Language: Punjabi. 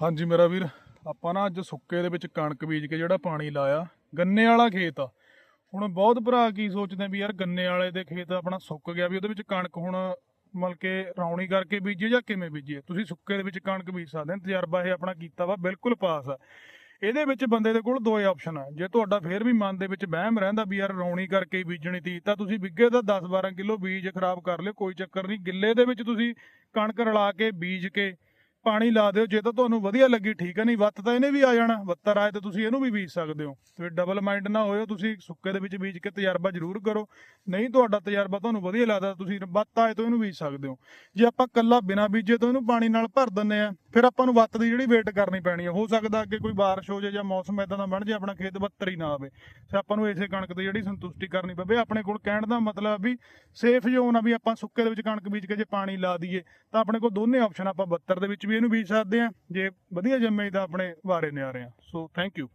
ਹਾਂਜੀ ਮੇਰਾ ਵੀਰ, ਆਪਾਂ ਨਾ ਅੱਜ ਸੁੱਕੇ ਦੇ ਵਿੱਚ ਕਣਕ ਬੀਜ ਕੇ ਜਿਹੜਾ ਪਾਣੀ ਲਾਇਆ, ਗੰਨੇ ਵਾਲਾ ਖੇਤ ਆ। ਹੁਣ ਬਹੁਤ ਭਰਾ ਕੀ ਸੋਚਦੇ ਵੀ ਯਾਰ ਗੰਨੇ ਵਾਲੇ ਦੇ ਖੇਤ ਆਪਣਾ ਸੁੱਕ ਗਿਆ ਵੀ ਉਹਦੇ ਵਿੱਚ ਕਣਕ ਹੁਣ ਮਤਲਬ ਕਿ ਰੌਣੀ ਕਰਕੇ ਬੀਜੀਏ ਜਾਂ ਕਿਵੇਂ ਬੀਜੀਏ? ਤੁਸੀਂ ਸੁੱਕੇ ਦੇ ਵਿੱਚ ਕਣਕ ਬੀਜ ਸਕਦੇ ਹੋ, ਤਜਰਬਾ ਇਹ ਆਪਣਾ ਕੀਤਾ ਵਾ, ਬਿਲਕੁਲ ਪਾਸ ਆ। ਇਹਦੇ ਵਿੱਚ ਬੰਦੇ ਦੇ ਕੋਲ ਦੋ ਆਪਸ਼ਨ ਆ। ਜੇ ਤੁਹਾਡਾ ਫੇਰ ਵੀ ਮਨ ਦੇ ਵਿੱਚ ਵਹਿਮ ਰਹਿੰਦਾ ਵੀ ਯਾਰ ਰੌਣੀ ਕਰਕੇ ਹੀ ਬੀਜਣੀ ਤੀ, ਤਾਂ ਤੁਸੀਂ ਵਿੱਗੇ ਦਾ 10-12 ਕਿਲੋ ਬੀਜ ਖਰਾਬ ਕਰ ਲਿਓ, ਕੋਈ ਚੱਕਰ ਨਹੀਂ। ਗਿੱਲੇ ਦੇ ਵਿੱਚ ਤੁਸੀਂ ਕਣਕ ਰਲਾ ਕੇ ਬੀਜ ਕੇ ਪਾਣੀ ਲਾ ਦਿਓ, ਜੇ ਤਾਂ ਤੁਹਾਨੂੰ ਵਧੀਆ ਲੱਗੀ, ਠੀਕ ਹੈ ਨਹੀਂ, ਵੱਤ ਤਾਂ ਇਹਨੇ ਵੀ ਆ ਜਾਣਾ, ਵੱਤਰ ਆਏ ਤਾਂ ਤੁਸੀਂ ਇਹਨੂੰ ਵੀ ਬੀਜ ਸਕਦੇ ਹੋ। ਤੇ ਡਬਲ ਮਾਈਂਡ ਨਾ ਹੋਇਓ, ਤੁਸੀਂ ਸੁੱਕੇ ਦੇ ਵਿੱਚ ਬੀਜ ਕੇ ਤਜਰਬਾ ਜ਼ਰੂਰ ਕਰੋ। ਨਹੀਂ ਤੁਹਾਡਾ ਤਜਰਬਾ ਤੁਹਾਨੂੰ ਵਧੀਆ ਲੱਗਦਾ, ਤੁਸੀਂ ਵੱਤ ਆਏ ਤਾਂ ਇਹਨੂੰ ਬੀਜ ਸਕਦੇ ਹੋ। ਜੇ ਆਪਾਂ ਕੱਲਾ ਬਿਨਾ ਬੀਜੇ ਤੋਂ ਇਹਨੂੰ ਪਾਣੀ ਨਾਲ ਭਰ ਦਿੰਨੇ ਆ ਫਿਰ ਆਪਾਂ ਨੂੰ ਵੱਤ ਦੀ ਜਿਹੜੀ ਵੇਟ ਕਰਨੀ ਪੈਣੀ ਹੈ ਹੋ ਸਕਦਾ ਅੱਗੇ ਕੋਈ ਬਾਰਿਸ਼ ਹੋ ਜਾਏ ਜਾਂ ਮੌਸਮ ਇਦਾਂ ਦਾ ਬਣ ਜਾਏ, ਆਪਣਾ ਖੇਤ ਬੱਤਰ ਹੀ ਨਾ ਆਵੇ। ਤੇ ਆਪਾਂ ਨੂੰ ਇਸੇ ਕਣਕ ਦੀ ਜਿਹੜੀ ਸੰਤੁਸ਼ਟੀ ਕਰਨੀ ਪਵੇ। ਆਪਣੇ ਕੋਲ ਕਹਿਣ ਦਾ ਮਤਲਬ ਵੀ ਸੇਫ ਜ਼ੋਨ ਆ ਵੀ ਆਪਾਂ ਸੁੱਕੇ ਦੇ ਵਿੱਚ ਕਣਕ ਬੀਜ ਕੇ ਜੇ ਪਾਣੀ ਲਾ ਦਈਏ, ਤਾਂ ਆਪਣੇ ਕੋਲ ਦੋਨੇ ਆਪਸ਼ਨ ਆਪਾਂ ਬੱਤਰ ਦੇ ਵਿੱਚ ਵੀ ਇਹਨੂੰ ਬੀਜ ਸਕਦੇ ਆ। ਜੇ ਵਧੀਆ ਜੰਮੇ ਤਾਂ ਆਪਣੇ ਵਾਰੇ ਨਿਆਰੇ ਆ। So thank you